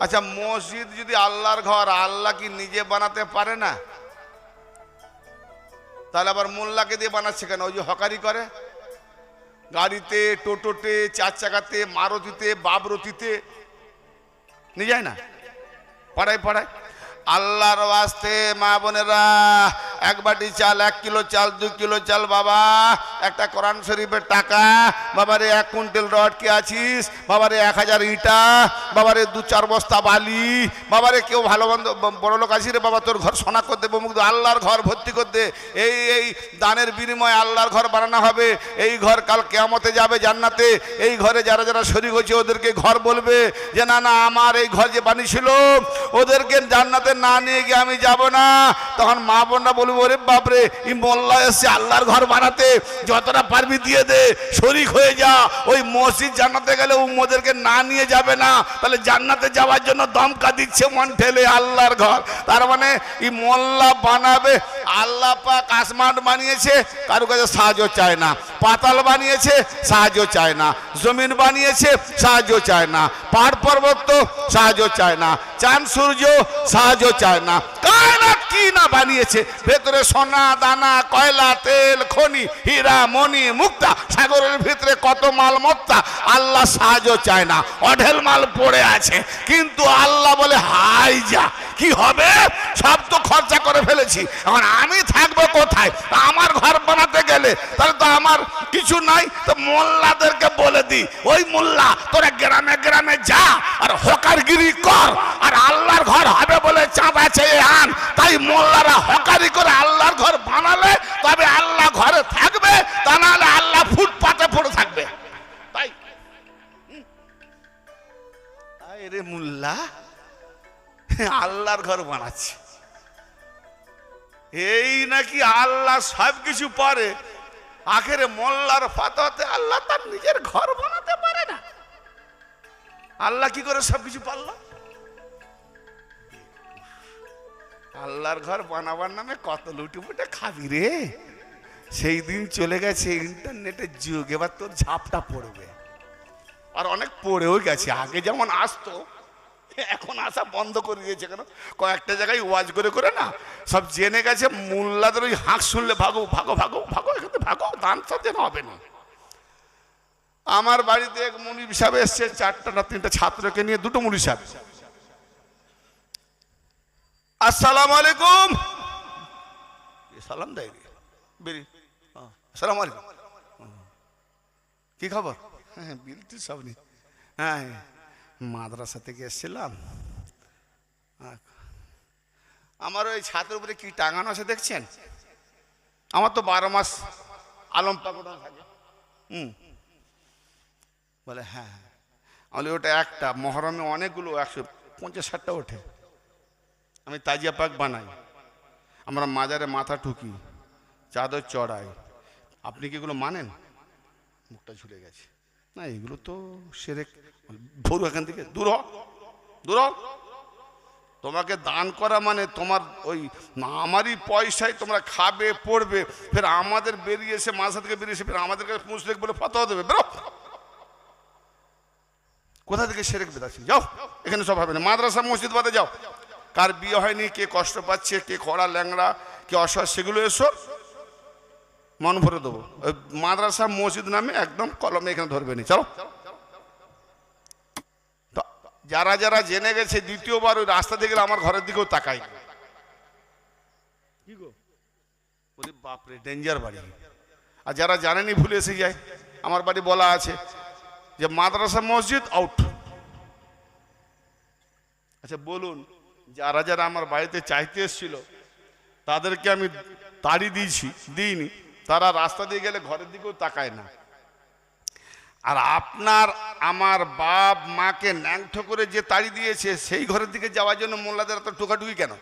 আচ্ছা মসজিদ যদি আল্লাহর ঘর, আল্লাহ কি নিজে বানাতে পারে না? তাহলে আবার মোল্লাকে দিয়ে বানাচ্ছে কেন? ওই যে হকারি করে। গাড়িতে, টোটোতে, চার চাকাতে, মারুতিতে, বাবরতিতে। নিয়ে যায় না? পাড়ায় পাড়ায়। আল্লাহর ওয়াস্তে, মা বোনেরা, এক বাটি চাল, এক কিলো চাল, দু কিলো চাল, বাবা। একটা কোরআন শরীফের টাকা, বাবারে এক কুইন্টাল রড কে আছিস? বাবারে এক হাজার ইটা, বাবারে দু চার বস্তা বালি, বাবারে কেউ ভালো বন্ধ বড় লোক আছিস রে বাবা, তোর ঘর সোনা করতে মুখ আল্লাহর ঘর ভর্তি করতে এই এই দানের বিনিময়ে আল্লাহর ঘর বানানো হবে। এই ঘর কাল কেয়ামতে যাবে জান্নাতে। এই ঘরে যারা যারা শরীর হয়েছে, ওদেরকে ঘর বলবে যে, না না, আমার এই ঘর যে বানিয়েছিল, ওদেরকে জান্নাতে না নিয়ে গিয়ে আমি যাব না। তখন মা বোনরা বলব, ওরে বাপরে ই মোল্লা এসছে আল্লাহর ঘর বানাতে। যতটা পারবি দিয়ে দে, শরিক হয়ে যা। ওই মসজিদ জান্নাতে গেলে ও মোদেরকে না নিয়ে যাবে না। তাহলে জান্নাতে যাওয়ার জন্য দমকা দিচ্ছে মন ঠেলে আল্লাহর ঘর। তার মানে ই মোল্লা বানাবে, আল্লাহ পাক আসমান বানিয়েছে, কারও কাছে সাহায্য চায় না। পাতাল বানিয়েছে, সাহায্য চায় না। জমিন বানিয়েছে, সাহায্য চায় না। পাহাড় পর্বত সাহায্য চায় না। চাঁদ সূর্য সাহায্য চায় না। কায়নাত কি না বানিয়েছে? ভেতরে সোনা, দানা, কয়লা, তেল, খনি, হীরা, মণি, মুক্তা। সাগরের ভিতরে কত মাল মত্তা, আল্লাহ সাহায্য চায় না। অঢেল মাল পড়ে আছে। কিন্তু আল্লাহ বলে, হাই যা, কি হবে? সব তো খরচা করে ফেলেছি। এখন আমি থাকব কোথায়? আমার ঘর বানাতে গেলে, তাহলে তো আমার কিছু নাই। তো মোল্লাদেরকে বলে দি, ওই মোল্লা, তোরা গ্রামে গ্রামে যা, আর হকারগিরি কর, আর আল্লাহর ঘর হবে বলে চাঁদা তাই মোল্লারা হকারি করে আল্লাহর ঘর বানালে, তবে আল্লাহ ঘরে থাকবে, তা নাহলে আল্লাহ ফুটপাতে পড়ে থাকবে। রে আল্লাহর ঘর বানাচ্ছে। এই নাকি আল্লাহ সব কিছু পারে, আখেরে মোল্লার ফাতাতে আল্লাহ তার নিজের ঘর বানাতে পারে না। আল্লাহ কি করে সব কিছু পারল? আল্লাহর ঘর বানাবার নামে কত লুটুপুটে খাবি রে? সেই দিন চলে গেছে ইন্টারনেটের যুগ, এবার তোর ঝাপটা পড়বে। আর অনেক পড়েও গেছে, আগে যেমন আসতো, এখন আসা বন্ধ করে দিয়েছে কেন? কয়েকটা জায়গায় ওয়াজ করে করে না, সব জেনে গেছে, মোল্লাদের ওই হাঁক শুনলে ভাগো ভাগো ভাগো ভাগো, এখানে ভাগো, দান সব যেন হবে না। আমার বাড়িতে এক মুনির সাহেব এসছে, চারটা না তিনটা ছাত্রকে নিয়ে, দুটো মুনির সাহেব। আসসালামু আলাইকুম। সালাম দেয়। বেরি। হ্যাঁ, আলাইকুম। কি খবর? হ্যাঁ বিলটি সব নেই। হ্যাঁ মাদ্রাসা থেকে এসেছিলাম। আমার ওই ছাতের উপরে কি টাঙানো আছে দেখছেন? আমার তো বারো মাস আলম পাকড়া থাকে। হুম। বলে হ্যাঁ হ্যাঁ। আমি ওটা একটা। মহরমে অনেকগুলো একশো পঞ্চাশ ষাটটা ওঠে। আমি তাজিয়া পাক বানাই। আমরা মাজারে মাথা ঠুকি, চাদর চড়াই। আপনি কি এগুলো মানেন? মুখটা ঝুলে গেছে। না, এগুলো তো সেরে ভরু এখান থেকে। দূর দূর তোমাকে দান করা মানে তোমার ওই আমারই পয়সায় তোমরা খাবে, পড়বে। ফের আমাদের বেরিয়ে এসে মাসা থেকে বেরিয়ে এসে ফের আমাদের কাছে মুসলিক বলে ফতোয়া দেবে। বেরো। কোথা থেকে সেরেক বেদাচ্ছি যাও, এখানে সব হবে না। মাদ্রাসা মসজিদ বাদে যাও। কার বিয়ে হয়নি কে কষ্ট পাচ্ছে কে খরা ল্যাংড়া কে অসহায় সেগুলো এসো মন ভরে দেবো। ওই মাদ্রাসা মসজিদ নামে একদম কলমে এখানে ধরবে নি চলো। যারা যারা জেনে গেছে দ্বিতীয়বার ওই রাস্তা দিয়ে গেলে আমার ঘরের দিকেও তাকাই কি গো? ওরে বাপরে ডেঞ্জার বাড়ি। আর যারা জানেনি ভুলে এসে যায়। আমার বাড়ি বলা আছে যে মাদ্রাসা মসজিদ আউট। আচ্ছা বলুন যারা যারা আমার বাড়িতে চাইতে এসেছিল, তাদেরকে আমি তাড়ি দিয়েছি, দিইনি। তারা রাস্তা দিয়ে গেলে ঘরের দিকেও তাকায় না। আর আপনার আমার বাপ মাকে ন্যাংঠো করে যে তাড়ি দিয়েছে, সেই ঘরের দিকে যাওয়ার জন্য মোল্লাদের এত টোকাটুকি কেন?